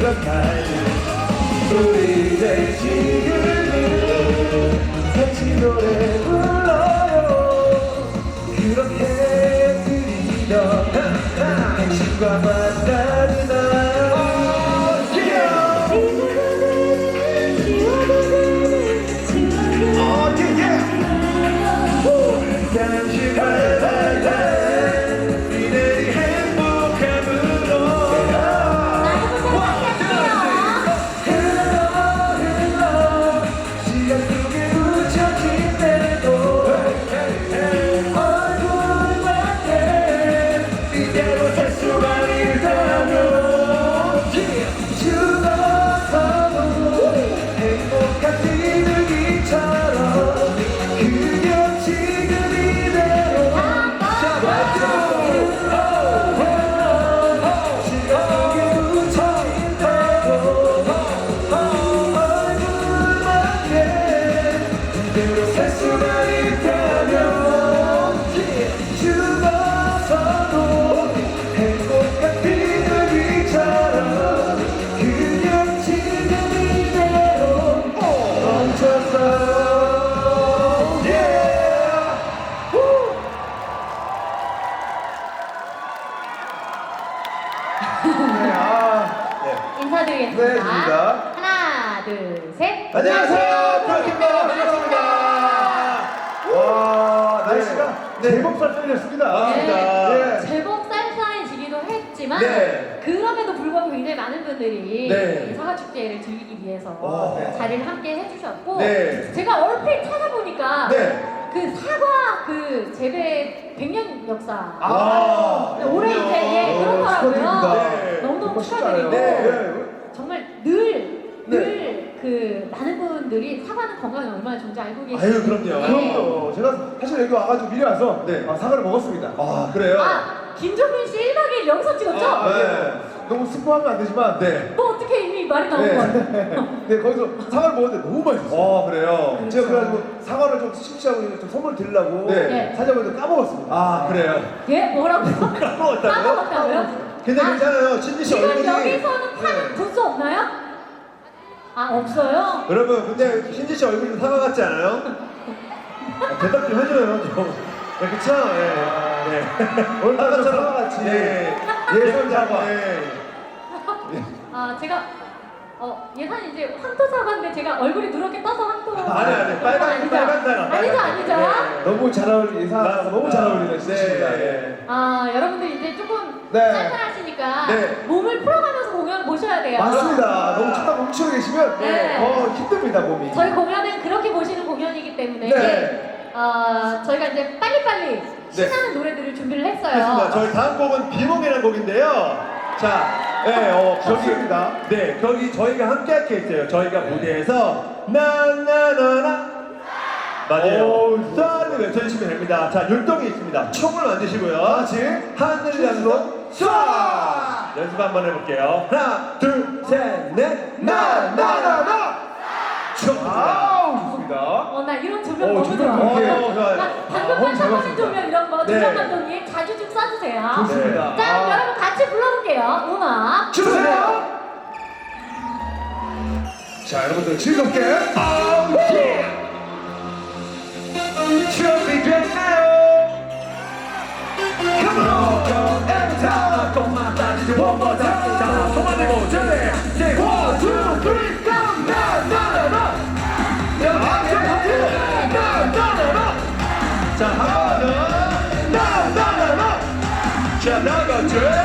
날 우리 이제 지금은 같이 노래 불러요. 그렇게 그리던 당신과 만나는 네, 아, 네. 인사드리겠습니다. 네. 하나, 둘, 셋. 안녕하세요, 쌀쌀해졌습니다. 네, 네. 제법 쌀쌀해지기도 했지만 네. 그럼에도 불구하고 굉장히 많은 분들이 네. 이 사과축제를 즐기기 위해서 와, 네. 자리를 함께 해주셨고 네. 제가 얼핏 찾아보니까 네. 그 사과 그 재배 100년 역사 아, 네, 올해 이제 예, 그렇더라고요. 축하드립니다. 네. 너무너무. 축하드리고 네. 정말 늘, 네. 늘 그 많은 분들이 사과는 건강에 얼마나 좋은지 알고 계시죠? 아유 그럼요. 그럼요. 제가 사실 여기 와가지고 미리 와서 네. 아, 사과를 먹었습니다. 아 그래요? 아, 김종민 씨 1박 2일 여기서 찍었죠? 아, 네. 네. 너무 스포하면 안 되지만 네. 뭐 어떻게 이미 말이 나온 네. 거야? 네, 거기서 사과를 먹었는데 너무 맛있었어요. 어 그래요. 제가 그래가지고 사과를 좀 심취하고 좀 선물 드리려고 네. 네. 사자마자 까먹었습니다. 아 그래요. 예? 뭐라고? 까먹었다고요? 까먹었다고요? 근데 아, 괜찮아요. 신지 씨 지금 얼굴이. 여기서는 파는 네. 부스 없나요? 아 없어요? 여러분 근데 신지 씨 얼굴이 좀 사과 같지 않아요? 아, 대답 좀 해줘요 좀. 네, 그쵸? 네. 네. 오늘 좀 사과처럼. 사과 같이 네. 예선 사과. 네. 아 제가 어 예산 이제 황토 사과인데 제가 얼굴이 누렇게 떠서 황토 아니, 아니, 빨간- 아니죠? 빨간 사과, 아니죠 아니죠? 사과. 너무 잘 어울리 예상 맞습니다. 너무 잘 어울리는 진심입니다. 네. 네. 아 여러분들 이제 조금 네. 쌀쌀하시니까 네. 몸을 풀어가면서 공연 보셔야 돼요. 맞습니다. 너무 춥다 뭉치고 계시면 네. 더 힘듭니다 몸이. 저희 공연은 그렇게 보시는 공연이기 때문에 네. 어, 저희가 이제 빨리빨리 신나는 노래들을 준비를 했어요. 했습니다. 저희 다음 곡은 비몽이라는 곡인데요. 자, 네, 어, 좋습니다. 거기, 네, 거기 저희가 함께 할 게 있어요. 저희가 무대에서 나나나나 맞아요. 오, 쏴를 외쳐주시면 됩니다. 자, 율동이 있습니다. 총을 만드시고요. 같이 하늘 향으로 쏴! 연습 한번 해볼게요. 하나, 둘, 셋, 넷, 나, 나, 나, 나! 총! 아 우 좋습니다. 어, 나 이런 조명 어, 너무 조명 좋아. 너무 좋아요. 나 아, 방금 잘 반짝거리는 봤습니다. 조명 이런 거 네. 조명 감독님 자주 좀 쏴주세요. 좋습니다. 자, 아. 여러분 같이 불러볼게요. 음악 주세요. 자 여러분들 즐겁게 아우 예. 준비됐나요? Come on, go every time. 꼬마 따지지 one more time. 나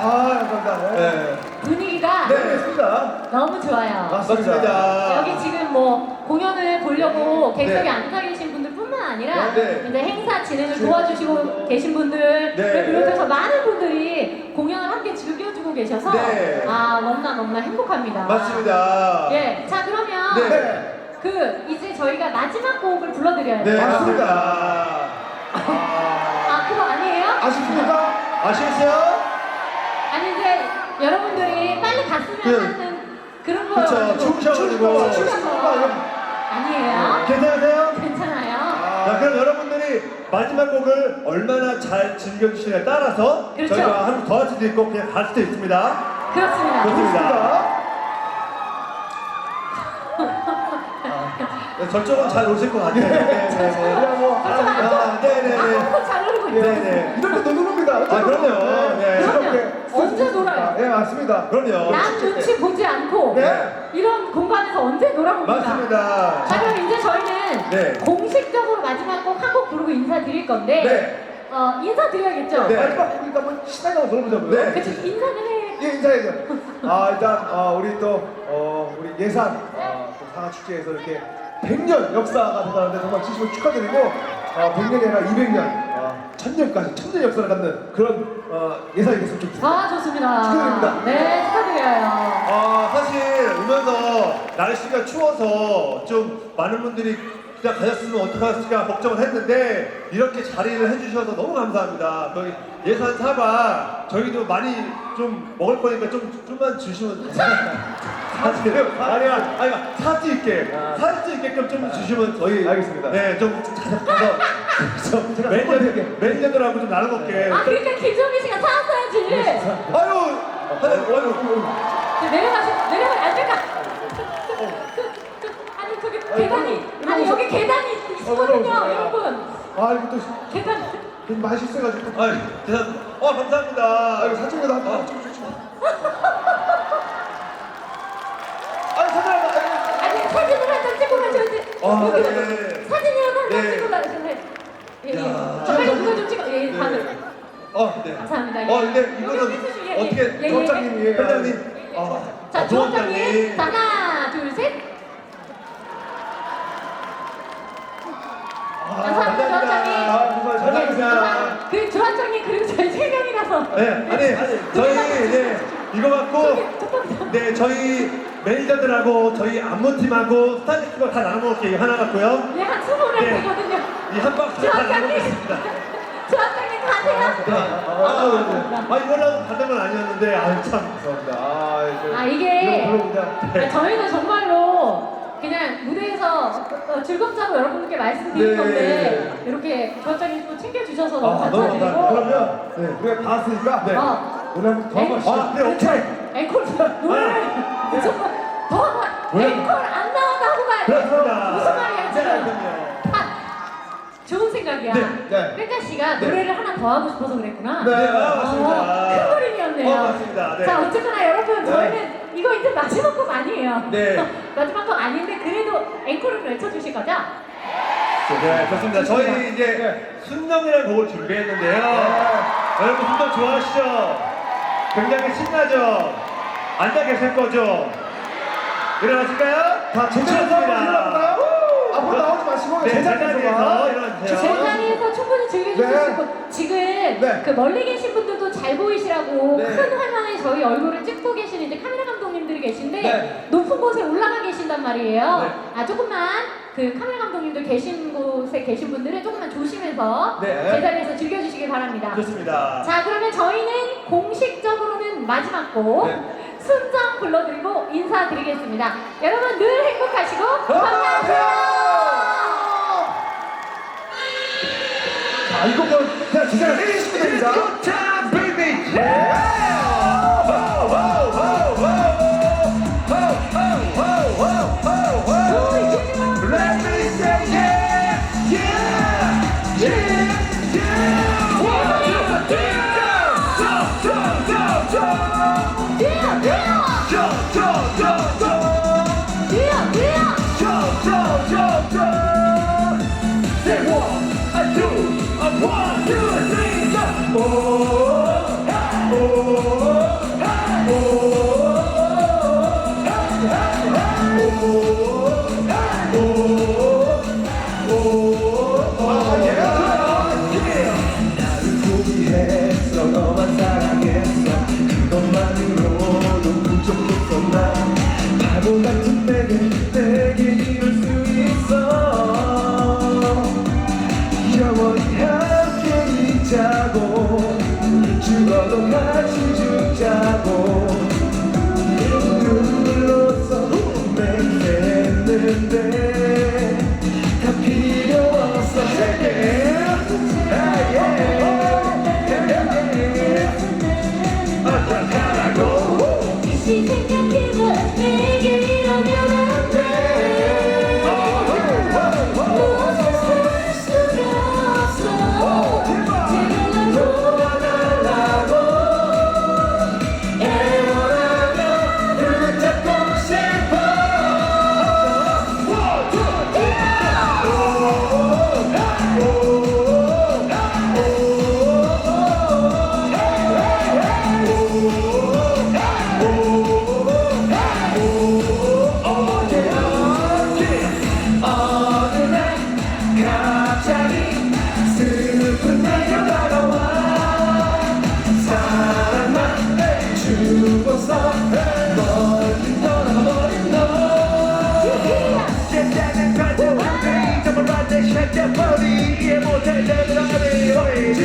아, 감사합니다. 네. 분위기가 네, 됐습니다. 너무 좋아요. 맞습니다. 여기 지금 뭐 공연을 보려고 객석에 네. 앉아 계신 분들뿐만 아니라 네. 이제 행사 진행을 도와주시고 계신 분들 네. 비롯해서 많은 분들이 공연을 함께 즐겨주고 계셔서 네. 아 너무나 너무나 행복합니다. 맞습니다. 예, 자 그러면 네. 그 이제 저희가 마지막 곡을 불러드려야 네, 돼요. 맞습니다. 아, 아 그거 아니에요? 아쉽습니까? 아시겠어요? 여러분들이 빨리 갔으면 네. 하는 그런 그쵸, 거여가지고 춤추셔가지고. 추셔서 아니에요? 괜찮으세요? 괜찮아요? 자, 그럼 여러분들이 마지막 곡을 얼마나 잘 즐겨주시냐에 따라서 그렇죠. 저희가 하루 더할 수도 있고 그냥 갈 수도 있습니다. 그렇습니다. 좋습니다. 네, 저쪽은 잘 오실 것 같아요. 네, 네, 네. 그냥 뭐 맞죠? 아, 네 네 네. 아, 잘 어울리고 있어요. 네네. 이렇게 노는 겁니다. 아, 그럼요. 네. 즐겁게 언제 놀아요? 예, 맞습니다. 그럼요. 남 눈치 보지 않고 네. 이런 공간에서 언제 놀아봅니까? 맞습니다. 자 그럼 이제 저희는 네. 공식적으로 마지막 곡 한 곡 부르고 인사드릴 건데 네. 어, 인사드려야겠죠? 네. 마지막 곡이니까 한번 신나게 한번 들어보자고요. 네. 그치 인사는 해 예, 인사해줘. 아, 일단, 어, 우리 또, 어, 우리 예산, 어, 또 상하축제에서 이렇게 100년 역사가 되다는데 정말 진심으로 축하드리고, 어, 100년이 아니라 200년, 어, 1000년까지, 1000년 역사를 갖는 그런, 어, 예산이 됐으면 좋겠습니다. 아 좋습니다 축하드립니다. 네 축하드려요 아 사실 오면서 날씨가 추워서 좀 많은 분들이 그냥 가셨으면 어떡할까 걱정을 했는데 이렇게 자리를 해주셔서 너무 감사합니다. 거기 예산 사과 저희도 많이 좀 먹을 거니까 좀 좀만 주시면 사 실 아니야 아니 사지 있게 아. 사수 있게끔 좀 주시면 저희 알겠습니다. 네좀 가서 제가 매니저 드릴게요. 매니저들하고 좀 나눠볼게. 아 그러니까 김정민 씨가 사왔어야지 아유 아유 아유. 내려가시 내려가 안 될까 아니 저기 계단이 아니 여기 계단이 있거든요 여러분 아, 이거 또, 계단 좀 맛있어가지고. 어 감사합니다. 아, 이거 사진이라도 한 어. 번 찍어주시죠. 아니, 사진 한 번, 아니, 아니 사진을 한 장 찍고 가셔야지 아, 여기 네. 사진이라도 한 장 네. 찍고 가셔야지 예예 야. 저 빨리 그거 좀 찍어 예 네. 다들 어, 네. 감사합니다. 어, 근데 이거는 해주시죠. 예, 어떻게 예, 예, 조원장님이 예. 예. 회장님? 아, 자, 아, 조원장님. 조원장님. 자, 하나, 둘, 셋. 감사합니다, 조원장님. 아, 감사합니다. 잘 먹겠습니다. 그 조원장님 그리고 저희 세 명이라서. 네, 아니, 저희 네 이거 갖고 네 저희 매니저들하고 저희 안무팀하고 스타일리스트가 다 나눠 먹을게요. 하나 갖고요. 네, 한 스무 명 네. 되거든요. 이 한 박스 다 나눠 조원장님. 먹겠습니다. 조원장님 아, 아 이걸로 받은 건 아니었는데 아 참. 감사합니다. 아, 이제 아, 이게- 불러보자. 아, 저희는 정말로 그냥 무대에서 어, 즐겁자고 여러분께 말씀드린 네. 건데 이렇게 조원장님 또 챙겨주셔서 너무 아, 너무 감사드리고 감사합니다. 그러면 네, 우리가 다 왔으니까 네. 어, 오늘 한번 더 한번 아, 네, 오케이. 앵콜 노래를 무조건 더 하고 왜? 앵콜 안 가야 돼 그렇습니다. 무슨 말이야 네, 지금 그럼요. 아, 좋은 생각이야 네, 네. 백가 씨가 네. 노래를 하나 더 하고 싶어서 그랬구나 네, 아, 맞습니다. 어, 큰 그림이었네요 어, 맞습니다. 네. 자 어쨌거나 여러분 네. 저희는 이거 이제 마지막 곡 아니에요 네. 마지막 곡 아닌데 그래도 앵콜을 외쳐주실 거죠? 네, 좋습니다. 저희 이제 네. 순정이라는 곡을 준비했는데요. 여러분 순정 좋아하시죠? 굉장히 신나죠? 앉아 계실 거죠? 일어나실까요? 다 제자리에서 한번 일어나볼까요? 앞으로 나오지 마시고 네. 제자리에서 일어나세요. 제자리에서 충분히 즐겨주실 네. 수 있고 지금 네. 그 멀리 계신 분들도 잘 보이시라고 네. 큰 화면에 저희 얼굴을 찍고 계신 이제 카메라 감독님들이 계신데 네. 높은 곳에 올라가 계신단 말이에요. 네. 아 조금만 그 카메라 감독님들 계신 곳에 계신 분들은 조금만 조심해서 네. 제자리에서 즐겨주시기 바랍니다. 좋습니다. 자 그러면 저희는 공식적으로는 마지막 곡 네. 순정 불러드리고 인사드리겠습니다. 여러분 늘 행복하시고 건강하세요. 자, 이거면 그냥 제자리 내리시면 됩니다. time,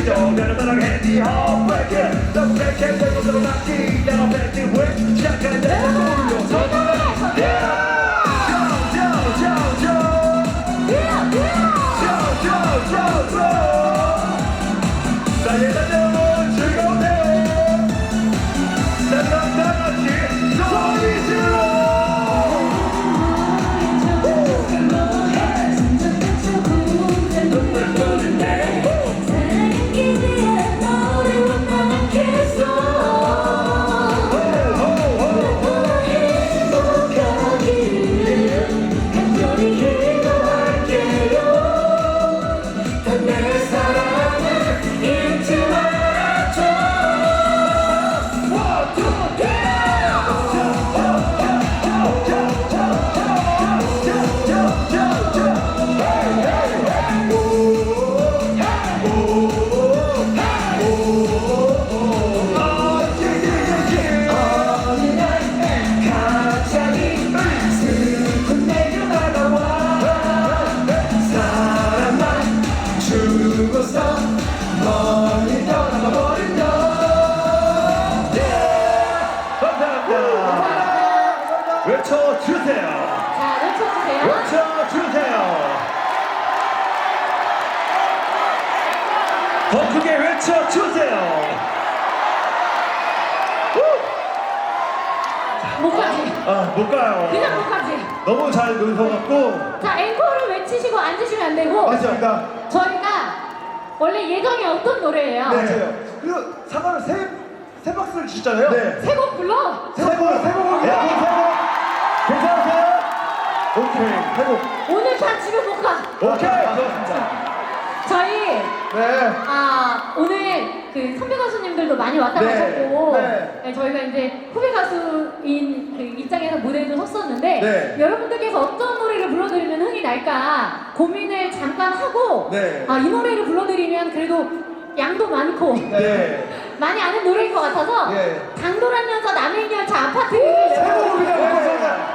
지정 나는 나랑 핸디 헛백해 너무 백해 되고 서로 낫기 내가 백지. 왜? 시작한 내 돌려 서 아못 가요 그냥 못 가지. 너무 잘 놀셔갖고 자, 앵콜을 외치시고 앉으시면 안 되고 맞습니다. 저희가 원래 예정이 없던 노래예요. 네. 그리고 사과를 세, 세 박스를 주셨잖아요 네. 세 곡 불러. 세 번, 세 번, 세 번. 괜찮으세요? 오케이 세곡 오늘 다 집에 못 가. 오케이 좋습니다 저희 네. 아 오늘 그 선배 가수님들도 많이 왔다 네, 가셨고 네. 네, 저희가 이제 후배 가수인 그 입장에서 무대도 섰었는데 네. 여러분들께서 어떤 노래를 불러드리면 흥이 날까 고민을 잠깐 하고 네. 아 이 노래를 불러드리면 그래도 양도 많고 네. 많이 아는 노래인 것 같아서 네. 강도란 여자 남행열차. 여러분,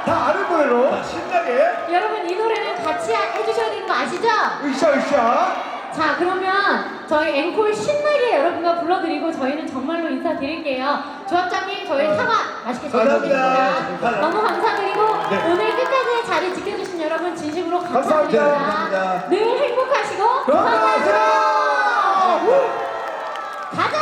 다 아는 노래로. 신나게. 여러분 이 노래는 같이 해주셔야 되는 거 아시죠? 으쌰, 으쌰. 자 그러면 저희 앵콜 신나게 여러분과 불러드리고 저희는 정말로 인사드릴게요 조합장님 저희 사과 맛있게 잘. 먹겠습니다 너무 감사드리고 네. 오늘 끝까지 자리 지켜주신 여러분 진심으로 감사드립니다, 감사합니다. 감사합니다. 늘 행복하시고 건강하세요. 가자 가자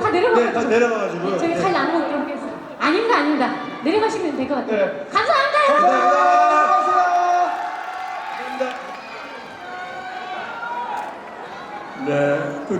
다 내려가고. 네, 다 내려가가지고요. 저희 네. 잘 나누고 이렇게 해서. 아닙니다, 아닙니다. 내려가시면 될 것 같아요.